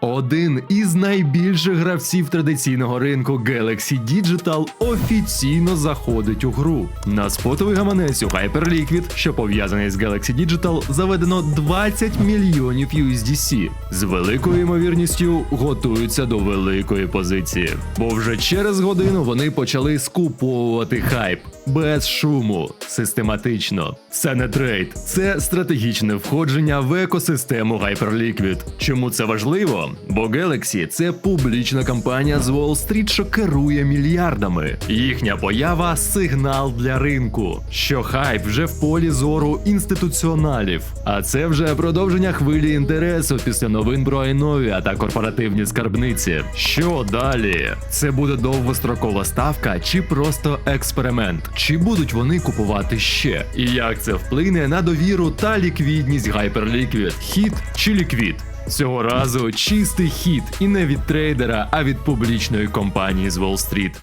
Один із найбільших гравців традиційного ринку Galaxy Digital офіційно заходить у гру. На спотовий гаманець у Hyperliquid, що пов'язаний з Galaxy Digital, заведено 20 мільйонів USDC. З великою ймовірністю готуються до великої позиції. Бо вже через годину вони почали скуповувати хайп без шуму, систематично. Це не трейд, це стратегічне входження в екосистему Hyperliquid. Чому це важливо? Бо Galaxy – це публічна компанія з Уолл-стріт, що керує мільярдами. Їхня поява сигнал для ринку, що хайп вже в полі зору інституціоналів. А це вже продовження хвилі інтересу після новин про Айновія та корпоративні скарбниці. Що далі? Це буде довгострокова ставка чи просто експеримент? Чи будуть вони купувати ще? І як це вплине на довіру та ліквідність Hyperliquid? Хід чи ліквід? Цього разу чистий хід і не від трейдера, а від публічної компанії з Уолл-стріт.